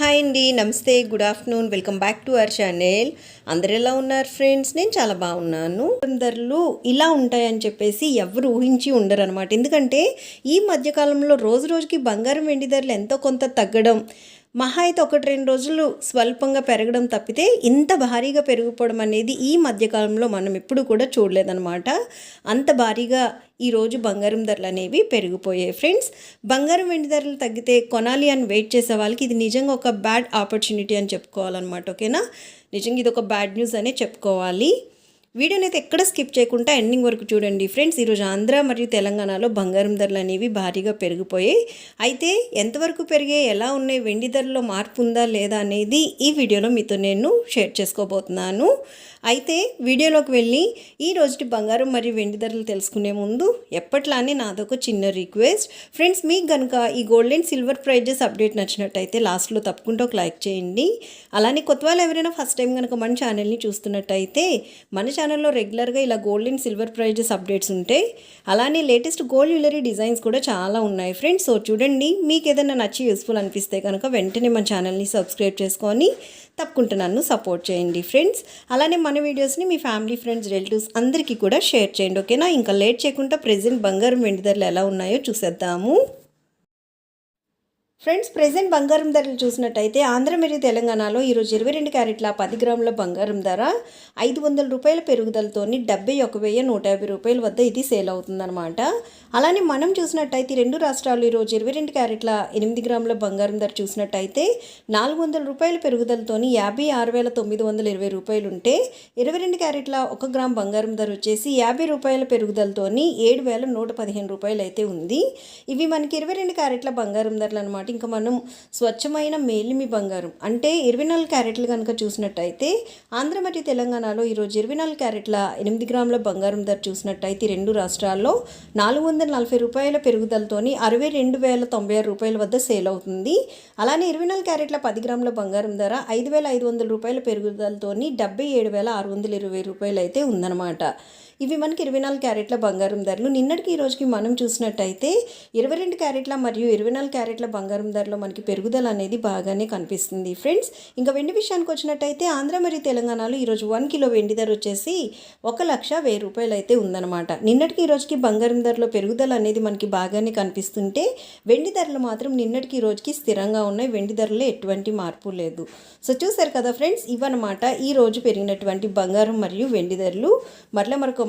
Hi అండి namaste good afternoon welcome back to our channel. అందరు ఎలా ఉన్నారు ఫ్రెండ్స్? నేను చాలా బాగున్నాను. ధరలు ఇలా ఉంటాయని చెప్పేసి ఎవరు ఊహించి ఉండరు అనమాట ఎందుకంటే ఈ మధ్యకాలంలో రోజు రోజుకి బంగారం వెండి ధరలు ఎంతో కొంత తగ్గడం మహా అయితే ఒకటి రెండు రోజులు స్వల్పంగా పెరగడం తప్పితే ఇంత భారీగా పెరిగిపోవడం అనేది ఈ మధ్యకాలంలో మనం ఎప్పుడు కూడా చూడలేదన్నమాట. అంత భారీగా ఈరోజు బంగారం ధరలు అనేవి పెరిగిపోయాయి ఫ్రెండ్స్. బంగారం వెండి ధరలు తగ్గితే కొనాలి అని వెయిట్ చేసే వాళ్ళకి ఇది నిజంగా ఒక బ్యాడ్ ఆపర్చునిటీ అని చెప్పుకోవాలన్నమాట ఓకేనా? నిజంగా ఇది ఒక బ్యాడ్ న్యూస్ అనే చెప్పుకోవాలి. వీడియోని అయితే ఎక్కడ స్కిప్ చేయకుండా ఎండింగ్ వరకు చూడండి. ఫ్రెండ్స్ ఈరోజు ఆంధ్ర మరియు తెలంగాణలో బంగారం ధరలు అనేవి భారీగా పెరిగిపోయాయి. అయితే ఎంతవరకు పెరిగాయి? ఎలా ఉన్నాయి? వెండి ధరలో మార్పు ఉందా లేదా అనేది ఈ వీడియోలో మీతో నేను షేర్ చేసుకోబోతున్నాను. అయితే వీడియోలోకి వెళ్ళి ఈ రోజుటి బంగారం మరియు వెండి ధరలు తెలుసుకునే ముందు ఎప్పట్లానే నాదొక చిన్న రిక్వెస్ట్ ఫ్రెండ్స్ మీకు కనుక ఈ gold and silver prizes update నచ్చినట్టయితే లాస్ట్లో తప్పకుండా ఒక లైక్ చేయండి. అలానే కొత్త వాళ్ళు ఎవరైనా ఫస్ట్ టైం కనుక మన ఛానల్ని చూస్తున్నట్టయితే మన ఛానల్లో రెగ్యులర్గా ఇలా gold and silver prizes updates ఉంటాయి అలానే లేటెస్ట్ గోల్డ్ జ్యువెలరీ డిజైన్స్ కూడా చాలా ఉన్నాయి. ఫ్రెండ్స్ సో చూడండి మీకు ఏదైనా నచ్చి యూస్ఫుల్ అనిపిస్తే కనుక వెంటనే మన ఛానల్ని సబ్స్క్రైబ్ చేసుకొని తప్పకుండా నన్ను సపోర్ట్ చేయండి. ఫ్రెండ్స్ అలానే మన వీడియోస్ని మీ ఫ్యామిలీ ఫ్రెండ్స్ రిలేటివ్స్ అందరికీ కూడా షేర్ చేయండి ఓకేనా ఇంకా లేట్ చేయకుండా ప్రెజెంట్ బంగారం వెండి ధరలు ఎలా ఉన్నాయో చూసేద్దాము. ఫ్రెండ్స్ ప్రెజెంట్ బంగారం ధరలు చూసినట్టయితే ఆంధ్ర మరియు తెలంగాణలో ఈరోజు ఇరవై రెండు క్యారెట్ల పది గ్రాముల బంగారం ధర ఐదు వందల రూపాయల పెరుగుదలతోని డెబ్బై ఒక వెయ్యి నూట యాభై రూపాయల వద్ద ఇది సేల్ అవుతుందన్నమాట. అలానే మనం చూసినట్టయితే రెండు రాష్ట్రాలు ఈరోజు ఇరవై రెండు క్యారెట్ల ఎనిమిది గ్రాముల బంగారం ధర చూసినట్టయితే నాలుగు వందల రూపాయల పెరుగుదలతోని యాభై ఆరు వేల తొమ్మిది వందల ఇరవై రూపాయలు ఉంటే ఇరవై రెండు క్యారెట్ల ఒక గ్రామ్ బంగారం ధర వచ్చేసి యాభై రూపాయల పెరుగుదలతోని ఏడు వేల నూట పదిహేను రూపాయలు అయితే ఉంది. ఇవి మనకి ఇరవై రెండు క్యారెట్ల బంగారం ధరలు అనమాట ఇంకా మనం స్వచ్ఛమైన మేలిమి బంగారం. అంటే ఇరవై నాలుగు క్యారెట్లు కనుక చూసినట్టయితే ఆంధ్ర మరియు తెలంగాణలో ఈరోజు ఇరవై నాలుగు క్యారెట్ల ఎనిమిది గ్రాముల బంగారం ధర చూసినట్టయితే రెండు రాష్ట్రాల్లో నాలుగు వందల నలభై రూపాయల పెరుగుదలతోని అరవై రెండు వేల తొంభై ఆరు రూపాయల వద్ద సేల్ అవుతుంది. అలానే ఇరవై నాలుగు క్యారెట్ల పది గ్రాముల బంగారం ధర ఐదు వేల ఐదు వందల రూపాయల పెరుగుదలతోని డెబ్బై ఏడు వేల ఆరు వందల ఇరవై రూపాయలు అయితే ఉందన్నమాట. ఇవి మనకి ఇరవై నాలుగు క్యారెట్ల బంగారం ధరలు. నిన్నటికి ఈ రోజుకి మనం చూసినట్టయితే ఇరవై రెండు క్యారెట్ల మరియు ఇరవై నాలుగు క్యారెట్ల బంగారం ధరలో మనకి పెరుగుదల అనేది బాగానే కనిపిస్తుంది. ఫ్రెండ్స్ ఇంకా వెండి విషయానికి వచ్చినట్టయితే ఆంధ్ర మరియు తెలంగాణలో ఈరోజు వన్ కిలో వెండి ధర వచ్చేసి ఒక లక్ష వెయ్యి రూపాయలు అయితే ఉందన్నమాట. నిన్నటికి ఈ రోజుకి బంగారం ధరలో పెరుగుదల అనేది మనకి బాగానే కనిపిస్తుంటే వెండి ధరలు మాత్రం నిన్నటికి ఈ రోజుకి స్థిరంగా ఉన్నాయి. వెండి ధరలో ఎటువంటి మార్పు లేదు. సో చూసారు కదా ఫ్రెండ్స్ ఇవన్నమాట ఈ రోజు పెరిగినటువంటి బంగారం మరియు వెండి ధరలు. మరలా మరొక